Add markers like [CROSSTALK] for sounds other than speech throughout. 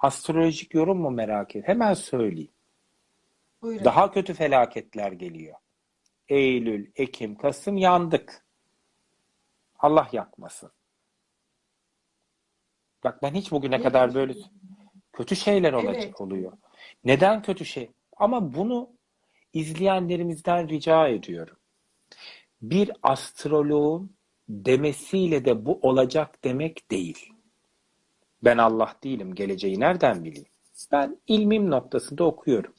Astrolojik yorum mu merak et? Hemen söyleyeyim. Buyurun. Daha kötü felaketler geliyor. Eylül, Ekim, Kasım yandık. Allah yakmasın. Bak ben hiç bugüne Ne kadar böyle kötü şeyler olacak Evet. oluyor. Neden kötü şey? Ama bunu izleyenlerimizden rica ediyorum. Bir astroloğun demesiyle de bu olacak demek değil. Ben Allah değilim, geleceği nereden bileyim? Ben ilmim noktasında okuyorum.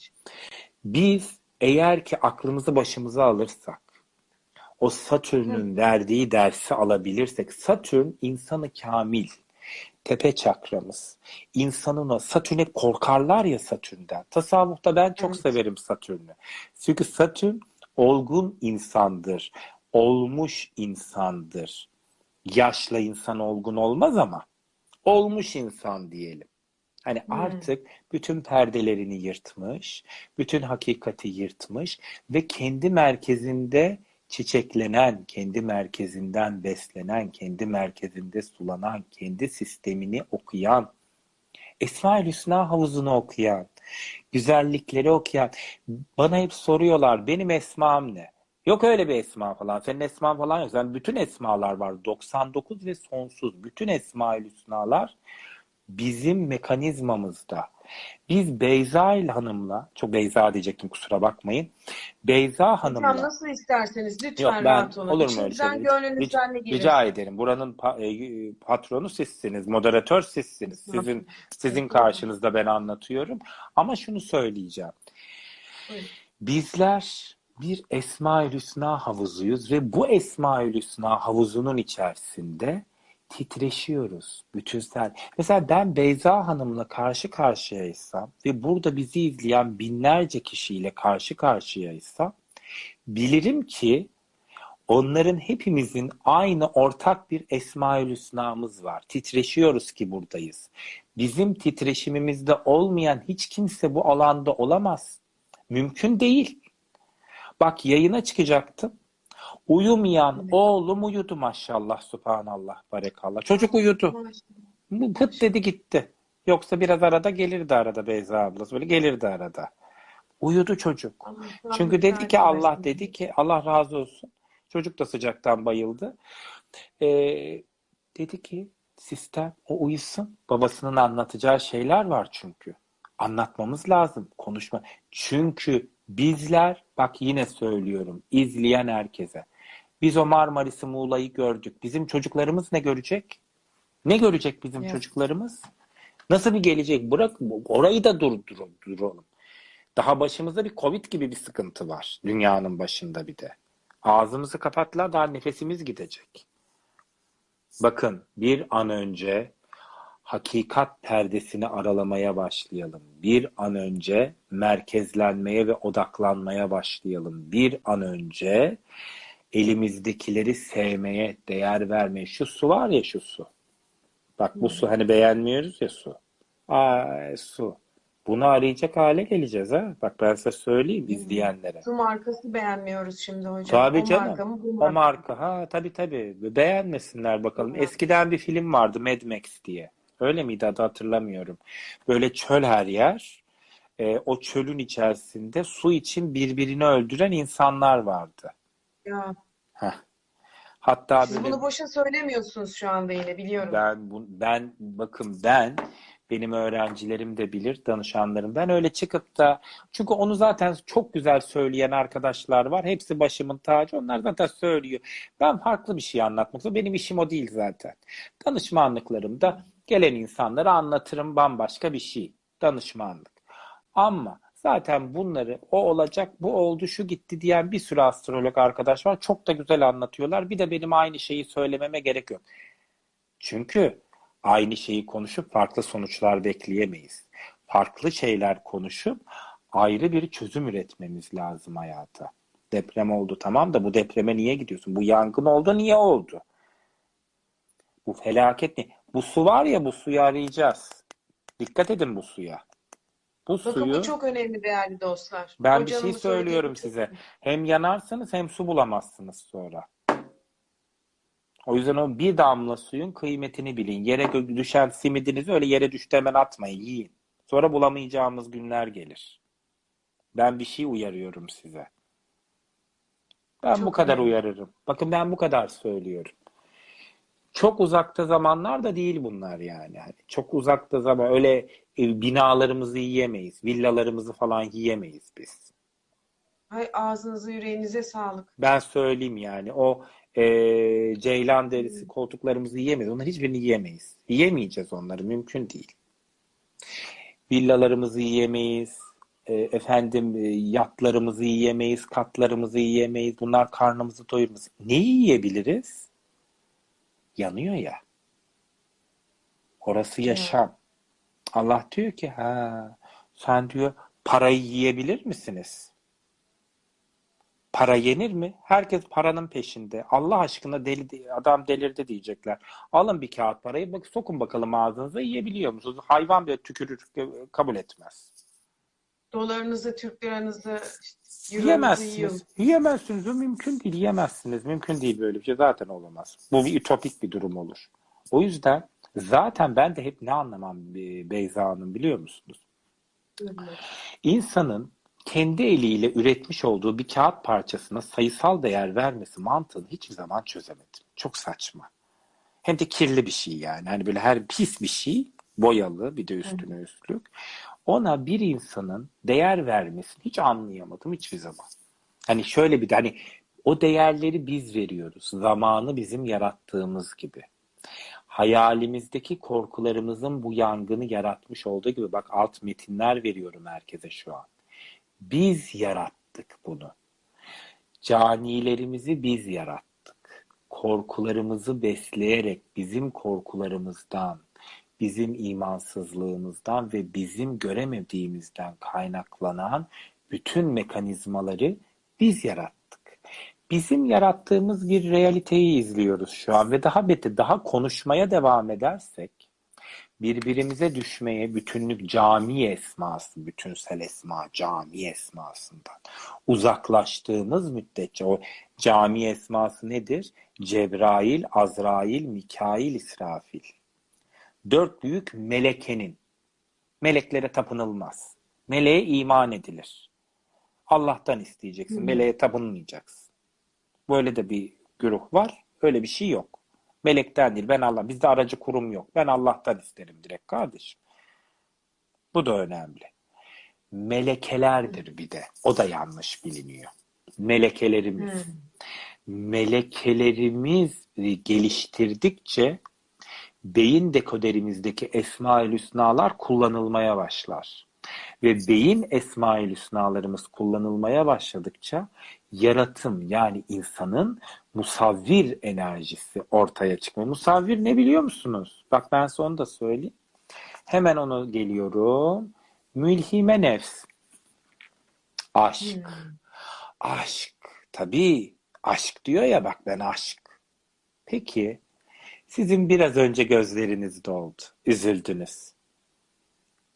Biz eğer ki aklımızı başımıza alırsak, o Satürn'ün verdiği dersi alabilirsek, Satürn insanı kamil, tepe çakramız. İnsanın o Satürn hep korkarlar ya Satürn'den. Tasavvufta ben çok Evet. severim Satürn'ü. Çünkü Satürn olgun insandır, olmuş insandır. Yaşlı insan olgun olmaz ama olmuş insan diyelim. Hani Hmm. artık bütün perdelerini yırtmış, bütün hakikati yırtmış ve kendi merkezinde çiçeklenen, kendi merkezinden beslenen, kendi merkezinde sulanan, kendi sistemini okuyan, Esma-ül Hüsna havuzunu okuyan, güzellikleri okuyan. Bana hep soruyorlar benim esmam ne? Yok öyle bir esma falan. Senin esman falan yok. Sen bütün esmalar var. 99 ve sonsuz. Bütün Esma-ül Hüsnalar bizim mekanizmamızda. Biz Beyza ile hanımla, çok Beyza diyecektim kusura bakmayın. Beyza Hocam hanımla nasıl isterseniz lütfen Yok ben olun. olur mu öyle şey? gönlünüzden ne Rica, ederim. Buranın pa- e, patronu sizsiniz, moderatör sizsiniz. Sizin sizin karşınızda ben anlatıyorum. Ama şunu söyleyeceğim. Buyurun. Bizler bir Esma-ül Hüsna havuzuyuz ve bu Esma-ül Hüsna havuzunun içerisinde titreşiyoruz bütünsel. Mesela ben Beyza Hanım'la karşı karşıyaysam ve burada bizi izleyen binlerce kişiyle karşı karşıyaysam bilirim ki onların hepimizin aynı ortak bir Esma-ül Hüsna'mız var. Titreşiyoruz ki buradayız. Bizim titreşimimizde olmayan hiç kimse bu alanda olamaz. Mümkün değil. Bak yayına çıkacaktım. Uyumayan oğlum uyudu maşallah subhanallah barekallah. Çocuk uyudu. Pıt dedi gitti. Yoksa biraz arada gelirdi arada Beyza ablası böyle gelirdi arada. Uyudu çocuk. Allah Çünkü dedi ki Allah dedi ki Allah razı olsun. Çocuk da sıcaktan bayıldı. Ee, dedi ki sistem o uyusun. Babasının anlatacağı şeyler var çünkü. Anlatmamız lazım. Konuşma. Çünkü bizler bak yine söylüyorum izleyen herkese. Biz o Marmaris'i Muğla'yı gördük. Bizim çocuklarımız ne görecek? Ne görecek bizim Evet. çocuklarımız? Nasıl bir gelecek? Bırak orayı da durdur, duralım. Daha başımızda bir Covid gibi bir sıkıntı var. Dünyanın başında bir de. Ağzımızı kapatlar daha nefesimiz gidecek. Bakın bir an önce hakikat perdesini aralamaya başlayalım. Bir an önce merkezlenmeye ve odaklanmaya başlayalım. Bir an önce elimizdekileri sevmeye, değer vermeye. Şu su var ya şu su. Bak bu su hani beğenmiyoruz ya su. Ay su. Bunu arayacak hale geleceğiz ha. Bak ben size söyleyeyim izleyenlere. Su markası beğenmiyoruz şimdi hocam. Tabii o canım. marka mı bu O marka? mı? marka ha tabii tabii. Beğenmesinler bakalım. Eskiden bir film vardı Mad Max diye. Öyle miydi adı hatırlamıyorum. Böyle çöl her yer. Ee, o çölün içerisinde su için birbirini öldüren insanlar vardı. Ya, Heh. Hatta siz böyle bunu boşa söylemiyorsunuz şu anda yine biliyorum. ben bu, ben bakın ben benim öğrencilerim de bilir, danışanlarım. Ben öyle çıkıp da çünkü onu zaten çok güzel söyleyen arkadaşlar var. Hepsi başımın tacı. Onlar zaten söylüyor. Ben farklı bir şey anlatmak istiyorum. Benim işim o değil zaten. Danışmanlıklarımda gelen insanlara anlatırım bambaşka bir şey. Danışmanlık. Ama zaten bunları o olacak, bu oldu, şu gitti diyen bir sürü astrolog arkadaş var. Çok da güzel anlatıyorlar. Bir de benim aynı şeyi söylememe gerek yok. Çünkü aynı şeyi konuşup farklı sonuçlar bekleyemeyiz. Farklı şeyler konuşup ayrı bir çözüm üretmemiz lazım hayata. Deprem oldu tamam da bu depreme niye gidiyorsun? Bu yangın oldu niye oldu? Bu felaket ne? Bu su var ya bu suyu arayacağız. Dikkat edin bu suya. Bu Bakın suyu bu çok önemli değerli dostlar. ben bir şey bu söylüyorum size. Hem yanarsanız hem su bulamazsınız sonra. O yüzden o bir damla suyun kıymetini bilin. Yere düşen simidinizi öyle yere düştü hemen atmayın, yiyin. Sonra bulamayacağımız günler gelir. Ben bir şey uyarıyorum size. Ben bu Çok kadar iyi. uyarırım. Bakın ben bu kadar söylüyorum. Çok uzakta zamanlar da değil bunlar yani. Hani çok uzakta zaman öyle e, binalarımızı yiyemeyiz, villalarımızı falan yiyemeyiz biz. Ay ağzınıza yüreğinize sağlık. Ben söyleyeyim yani o e, ceylan derisi koltuklarımızı yiyemeyiz. Onların hiçbirini yiyemeyiz. Yiyemeyeceğiz onları. Mümkün değil. Villalarımızı yiyemeyiz. E, efendim e, yatlarımızı yiyemeyiz. Katlarımızı yiyemeyiz. Bunlar karnımızı doyurmaz. Neyi yiyebiliriz? Yanıyor ya. Orası yaşam. Allah diyor ki ha sen diyor parayı yiyebilir misiniz? Para yenir mi? Herkes paranın peşinde. Allah aşkına deli adam delirdi diyecekler. Alın bir kağıt parayı bak sokun bakalım ağzınıza yiyebiliyor musunuz? Hayvan bile tükürür kabul etmez. Dolarınızı, Türk liranızı, işte. Yiyemezsiniz. Yiyemezsiniz. O mümkün değil. Yiyemezsiniz. Mümkün değil böyle bir şey. Zaten olamaz. Bu bir ütopik bir durum olur. O yüzden zaten ben de hep ne anlamam e, Beyza Hanım biliyor musunuz? İnsanın kendi eliyle üretmiş olduğu bir kağıt parçasına sayısal değer vermesi mantığını hiçbir zaman çözemedim. Çok saçma. Hem de kirli bir şey yani. Hani böyle her pis bir şey, boyalı bir de üstüne üstlük. Ona bir insanın değer vermesini hiç anlayamadım hiçbir zaman. Hani şöyle bir de hani o değerleri biz veriyoruz. Zamanı bizim yarattığımız gibi. Hayalimizdeki korkularımızın bu yangını yaratmış olduğu gibi bak alt metinler veriyorum herkese şu an. Biz yarattık bunu. Canilerimizi biz yarattık. Korkularımızı besleyerek bizim korkularımızdan, bizim imansızlığımızdan ve bizim göremediğimizden kaynaklanan bütün mekanizmaları biz yarattık. Bizim yarattığımız bir realiteyi izliyoruz şu an ve daha beter, daha konuşmaya devam edersek birbirimize düşmeye bütünlük cami esması, bütünsel esma cami esmasından uzaklaştığımız müddetçe o cami esması nedir? Cebrail, Azrail, Mikail, İsrafil. Dört büyük melekenin. Meleklere tapınılmaz. Meleğe iman edilir. Allah'tan isteyeceksin. Meleğe tapınmayacaksın. Böyle de bir güruh var. Öyle bir şey yok. Melekten değil. Ben Allah. Bizde aracı kurum yok. Ben Allah'tan isterim direkt kardeşim. Bu da önemli. Melekelerdir bir de. O da yanlış biliniyor. Melekelerimiz. Melekelerimiz geliştirdikçe beyin dekoderimizdeki Esma-ül Hüsnalar kullanılmaya başlar. Ve beyin Esma-ül Hüsnalarımız kullanılmaya başladıkça yaratım yani insanın musavvir enerjisi ortaya çıkmıyor. Musavvir ne biliyor musunuz? Bak ben size onu da söyleyeyim. Hemen onu geliyorum. Mülhime nefs. Aşk. Aşk. Tabii. Aşk diyor ya bak ben aşk. Peki sizin biraz önce gözleriniz doldu. Üzüldünüz.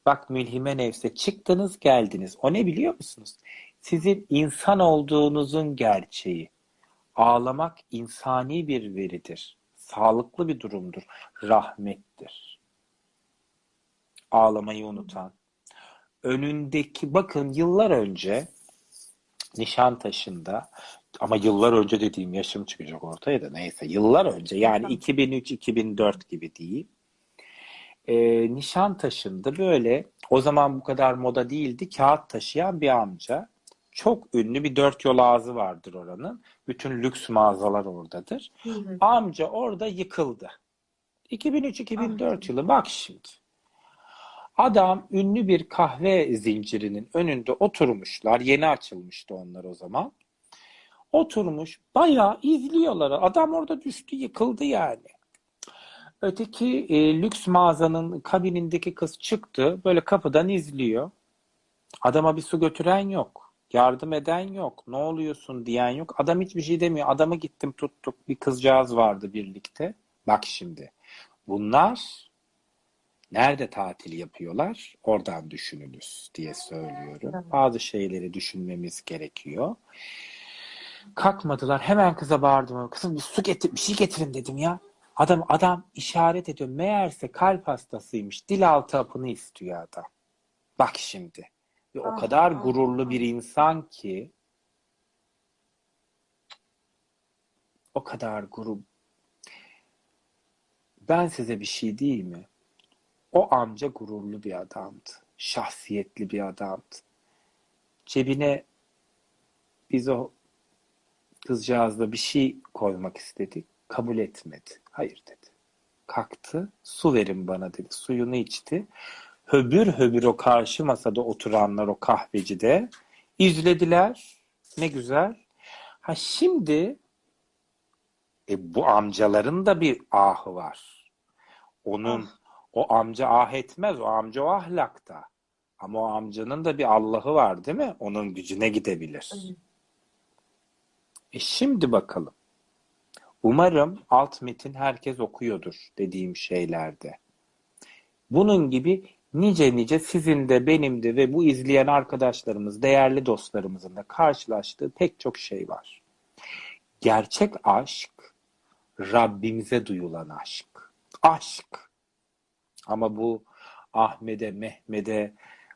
Bak mülhime nefse çıktınız geldiniz. O ne biliyor musunuz? Sizin insan olduğunuzun gerçeği. Ağlamak insani bir veridir. Sağlıklı bir durumdur. Rahmettir. Ağlamayı unutan. Önündeki bakın yıllar önce Nişantaşı'nda ama yıllar önce dediğim yaşım çıkacak ortaya da neyse yıllar önce yani 2003-2004 gibi değil. E, Nişantaşı'nda böyle o zaman bu kadar moda değildi kağıt taşıyan bir amca. Çok ünlü bir dört yol ağzı vardır oranın. Bütün lüks mağazalar oradadır. Hı hı. Amca orada yıkıldı. 2003-2004 yılı bak şimdi. Adam ünlü bir kahve zincirinin önünde oturmuşlar. Yeni açılmıştı onlar o zaman. Oturmuş bayağı izliyorlar. Adam orada düştü yıkıldı yani. Öteki e, lüks mağazanın kabinindeki kız çıktı. Böyle kapıdan izliyor. Adama bir su götüren yok. Yardım eden yok. Ne oluyorsun diyen yok. Adam hiçbir şey demiyor. Adamı gittim tuttuk. Bir kızcağız vardı birlikte. Bak şimdi. Bunlar nerede tatil yapıyorlar? Oradan düşününüz diye söylüyorum. Bazı şeyleri düşünmemiz gerekiyor. Kalkmadılar. Hemen kıza bağırdım. Kızım bir su getir, bir şey getirin dedim ya. Adam adam işaret ediyor. Meğerse kalp hastasıymış. Dil altı hapını istiyor adam. Bak şimdi. Ve o Ah, kadar ah, gururlu ah. bir insan ki o kadar gurur. Ben size bir şey diyeyim mi? O amca gururlu bir adamdı. Şahsiyetli bir adamdı. Cebine biz o kızcağızla bir şey koymak istedik. Kabul etmedi. Hayır dedi. Kalktı. Su verin bana dedi. Suyunu içti. Höbür höbür o karşı masada oturanlar o kahvecide izlediler. Ne güzel. Ha şimdi e, bu amcaların da bir ahı var. Onun o amca ah etmez. O amca o ahlakta. Ama o amcanın da bir Allah'ı var değil mi? Onun gücüne gidebilir. Evet. E şimdi bakalım. Umarım alt metin herkes okuyordur dediğim şeylerde. Bunun gibi nice nice sizin de benim de ve bu izleyen arkadaşlarımız, değerli dostlarımızın da karşılaştığı pek çok şey var. Gerçek aşk Rabbimize duyulan aşk. Aşk. Ama bu Ahmet'e, Mehmet'e,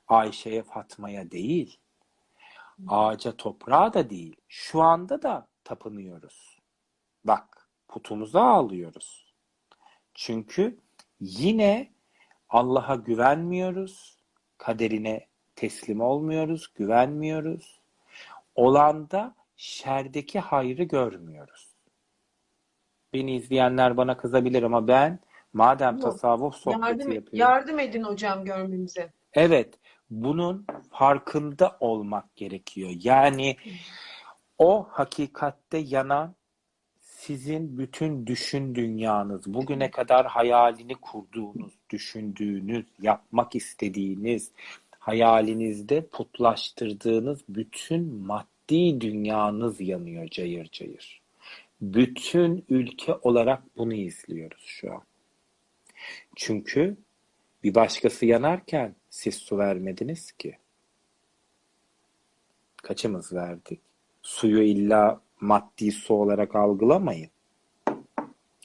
Ayşe'ye, Fatma'ya değil. Ağaca, toprağa da değil. Şu anda da tapınıyoruz. Bak, putumuza ağlıyoruz. Çünkü yine Allah'a güvenmiyoruz. Kaderine teslim olmuyoruz, güvenmiyoruz. Olanda şerdeki hayrı görmüyoruz. Beni izleyenler bana kızabilir ama ben madem Yok. tasavvuf sohbeti Yardım, yapıyorum. yardım edin hocam görmemize. Evet, bunun farkında olmak gerekiyor. Yani o hakikatte yanan sizin bütün düşün dünyanız, bugüne kadar hayalini kurduğunuz, düşündüğünüz, yapmak istediğiniz, hayalinizde putlaştırdığınız bütün maddi dünyanız yanıyor cayır cayır. Bütün ülke olarak bunu izliyoruz şu an. Çünkü bir başkası yanarken siz su vermediniz ki. Kaçımız verdik? Suyu illa maddi su olarak algılamayın.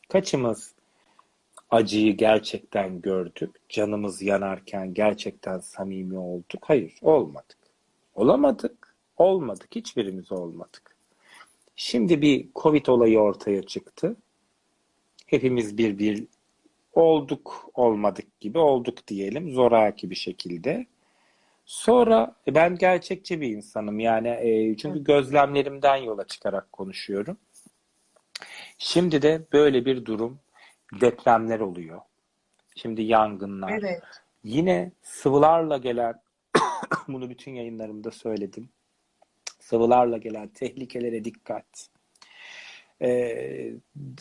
Kaçımız acıyı gerçekten gördük? Canımız yanarken gerçekten samimi olduk? Hayır, olmadık. Olamadık. Olmadık. Hiçbirimiz olmadık. Şimdi bir Covid olayı ortaya çıktı. Hepimiz bir bir olduk olmadık gibi olduk diyelim zoraki bir şekilde. Sonra e, ben gerçekçi bir insanım yani e, çünkü gözlemlerimden yola çıkarak konuşuyorum. Şimdi de böyle bir durum depremler oluyor. Şimdi yangınlar. Evet. Yine sıvılarla gelen [COUGHS] bunu bütün yayınlarımda söyledim. Sıvılarla gelen tehlikelere dikkat. Ee,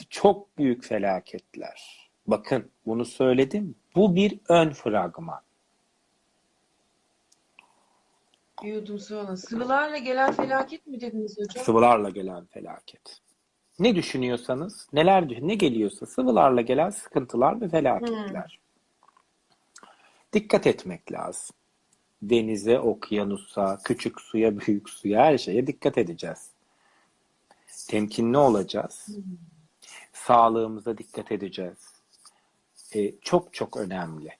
çok büyük felaketler. Bakın bunu söyledim. Bu bir ön fragman. Bir yudum su alın. Sıvılarla gelen felaket mi dediniz hocam? Sıvılarla gelen felaket. Ne düşünüyorsanız, neler ne geliyorsa sıvılarla gelen sıkıntılar ve felaketler. Dikkat etmek lazım. Denize, okyanusa, küçük suya, büyük suya her şeye dikkat edeceğiz. Temkinli olacağız. Sağlığımıza dikkat edeceğiz. E, çok çok önemli.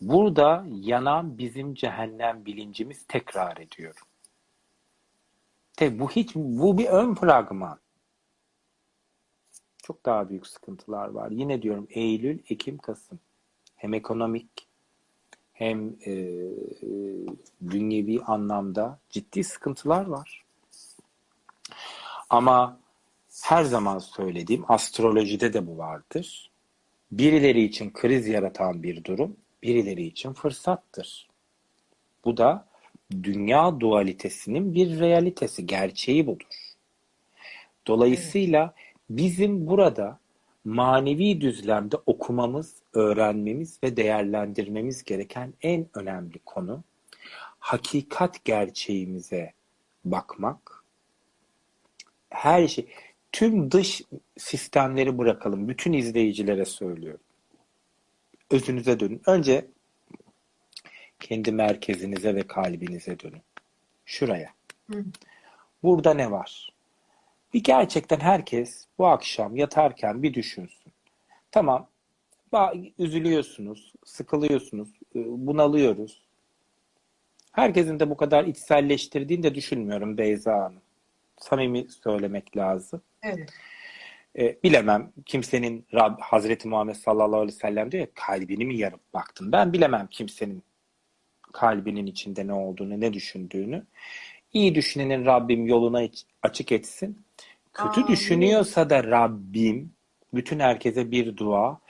Burada yanan bizim cehennem bilincimiz tekrar ediyorum. Te, bu hiç bu bir ön fragman. Çok daha büyük sıkıntılar var. Yine diyorum Eylül, Ekim, Kasım. Hem ekonomik hem e, e, dünyevi anlamda ciddi sıkıntılar var. Ama her zaman söylediğim astrolojide de bu vardır. Birileri için kriz yaratan bir durum, birileri için fırsattır. Bu da dünya dualitesinin bir realitesi, gerçeği budur. Dolayısıyla bizim burada manevi düzlemde okumamız, öğrenmemiz ve değerlendirmemiz gereken en önemli konu hakikat gerçeğimize bakmak. Her şey, tüm dış sistemleri bırakalım. Bütün izleyicilere söylüyorum. Özünüze dönün. Önce kendi merkezinize ve kalbinize dönün. Şuraya. Hı. Burada ne var? Bir gerçekten herkes bu akşam yatarken bir düşünsün. Tamam, üzülüyorsunuz, sıkılıyorsunuz, e, bunalıyoruz. Herkesin de bu kadar içselleştirdiğini de düşünmüyorum Beyza Hanım. Samimi söylemek lazım. Evet. E, bilemem kimsenin Rab, Hazreti Muhammed sallallahu aleyhi ve sellem diyor ya kalbini mi yarıp baktın? Ben bilemem kimsenin kalbinin içinde ne olduğunu, ne düşündüğünü. İyi düşünenin Rabbim yoluna açık etsin. Kötü Amin. düşünüyorsa da Rabbim bütün herkese bir dua.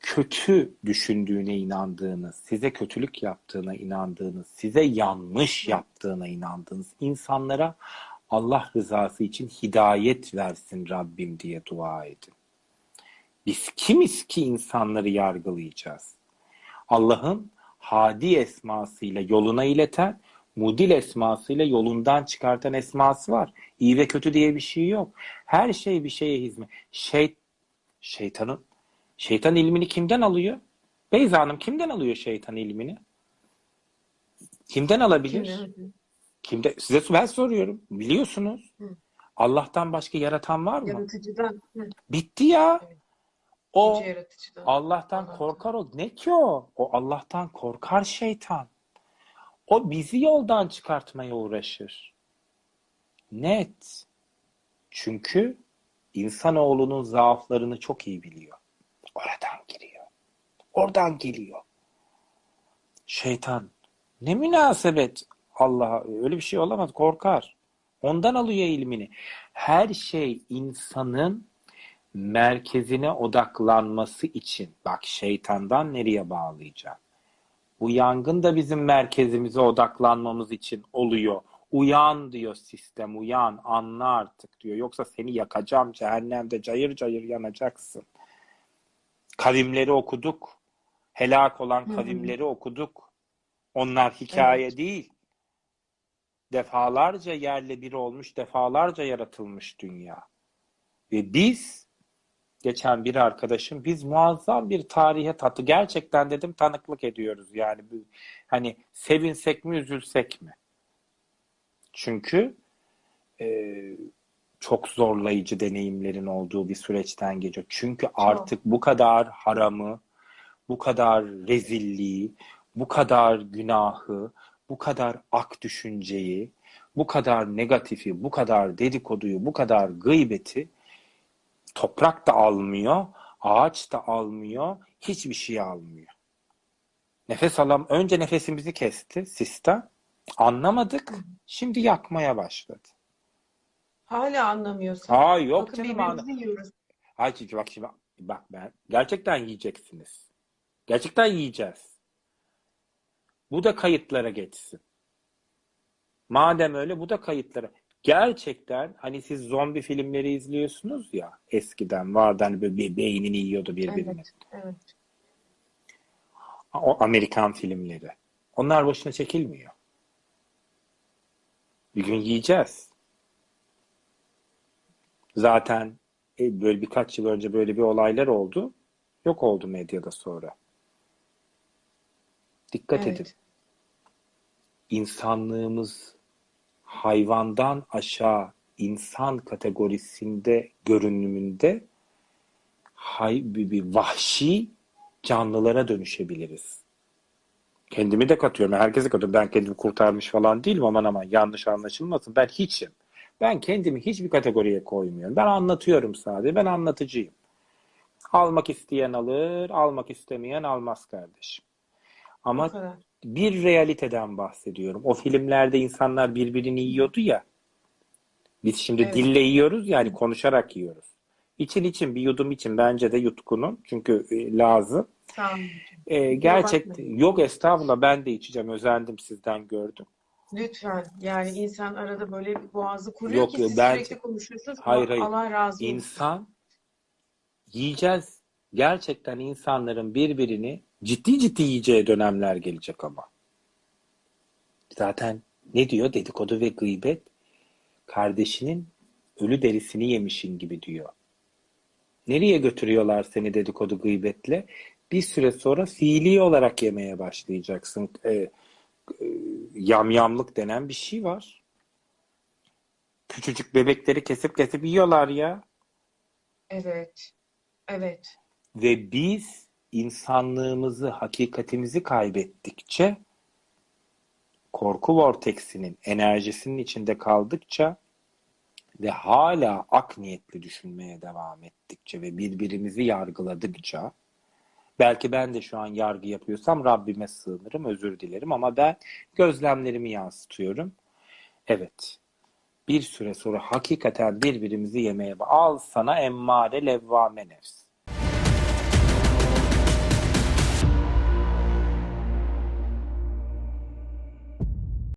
Kötü düşündüğüne inandığınız, size kötülük yaptığına inandığınız, size yanlış yaptığına inandığınız insanlara Allah rızası için hidayet versin Rabbim diye dua edin. Biz kimiz ki insanları yargılayacağız? Allah'ın Hadi esmasıyla yoluna ileten, Mudil esmasıyla yolundan çıkartan esması var. İyi ve kötü diye bir şey yok. Her şey bir şeye hizmet. Şey, şeytanın şeytan ilmini kimden alıyor? Beyza Hanım kimden alıyor şeytan ilmini? Kimden alabilir? Kimden? Kimde? Size ben soruyorum. Biliyorsunuz. Hı. Allah'tan başka yaratan var mı? Yaratıcıdan. Hı. Bitti ya. Evet. O. Allah'tan Allah'tan. korkar o. Ne ki o? O Allah'tan korkar şeytan. O bizi yoldan çıkartmaya uğraşır. Net. Çünkü insanoğlunun zaaflarını çok iyi biliyor. Oradan giriyor. Oradan geliyor. Şeytan. Ne münasebet. Allah öyle bir şey olamaz. Korkar. Ondan alıyor ilmini. Her şey insanın merkezine odaklanması için. Bak şeytandan nereye bağlayacağım? Bu yangın da bizim merkezimize odaklanmamız için oluyor. Uyan diyor sistem, uyan, anla artık diyor. Yoksa seni yakacağım, cehennemde cayır cayır yanacaksın. Kavimleri okuduk. Helak olan kavimleri okuduk. Onlar hikaye Evet. değil. Defalarca yerle bir olmuş, defalarca yaratılmış dünya. Ve biz, geçen bir arkadaşım, biz muazzam bir tarihe tatı, gerçekten dedim tanıklık ediyoruz yani. Hani sevinsek mi, üzülsek mi? Çünkü e, çok zorlayıcı deneyimlerin olduğu bir süreçten geçiyor. Çünkü artık bu kadar haramı, bu kadar rezilliği, bu kadar günahı, bu kadar ak düşünceyi, bu kadar negatifi, bu kadar dedikoduyu, bu kadar gıybeti toprak da almıyor, ağaç da almıyor, hiçbir şey almıyor. Nefes alam önce nefesimizi kesti sistem. Anlamadık. Şimdi yakmaya başladı. Hala anlamıyorsun. Aa yok Bakın canım anla. birbirimizi yiyoruz. Ay çünkü bak şimdi bak ben gerçekten yiyeceksiniz. Gerçekten yiyeceğiz. Bu da kayıtlara geçsin. Madem öyle bu da kayıtlara. Gerçekten hani siz zombi filmleri izliyorsunuz ya eskiden vardı hani böyle bir beynini yiyordu birbirine. Evet, evet. O Amerikan filmleri. Onlar boşuna çekilmiyor. Bir gün yiyeceğiz. Zaten e, böyle birkaç yıl önce böyle bir olaylar oldu. Yok oldu medyada sonra. Dikkat Evet. edin. İnsanlığımız hayvandan aşağı insan kategorisinde görünümünde hay, bir, bir vahşi canlılara dönüşebiliriz. Kendimi de katıyorum. Herkese katıyorum. Ben kendimi kurtarmış falan değilim. Aman aman yanlış anlaşılmasın. Ben hiçim. Ben kendimi hiçbir kategoriye koymuyorum. Ben anlatıyorum sadece. Ben anlatıcıyım. Almak isteyen alır, almak istemeyen almaz kardeşim. Ama bir realiteden bahsediyorum. O filmlerde insanlar birbirini yiyordu ya. Biz şimdi Evet. dille yiyoruz yani konuşarak yiyoruz. İçin için bir yudum için bence de yutkunun. Çünkü e, lazım. Sağ olun. E, gerçek yok estağfurullah ben de içeceğim. Özendim sizden gördüm. Lütfen. Yani insan arada böyle bir boğazı kuruyor Yok, ki siz ben- sürekli konuşuyorsunuz. Hayır, hayır. Allah razı olsun. İnsan yiyeceğiz. Gerçekten insanların birbirini ciddi ciddi yiyeceği dönemler gelecek ama. Zaten ne diyor? Dedikodu ve gıybet kardeşinin ölü derisini yemişin gibi diyor. Nereye götürüyorlar seni dedikodu gıybetle? Bir süre sonra fiili olarak yemeye başlayacaksın. Ee, e, yamyamlık denen bir şey var. Küçücük bebekleri kesip kesip yiyorlar ya. Evet. Evet. Ve biz insanlığımızı, hakikatimizi kaybettikçe korku vorteksinin enerjisinin içinde kaldıkça ve hala ak niyetli düşünmeye devam ettikçe ve birbirimizi yargıladıkça belki ben de şu an yargı yapıyorsam Rabbime sığınırım, özür dilerim ama ben gözlemlerimi yansıtıyorum. Evet. Bir süre sonra hakikaten birbirimizi yemeye al sana emmare levvame nefs.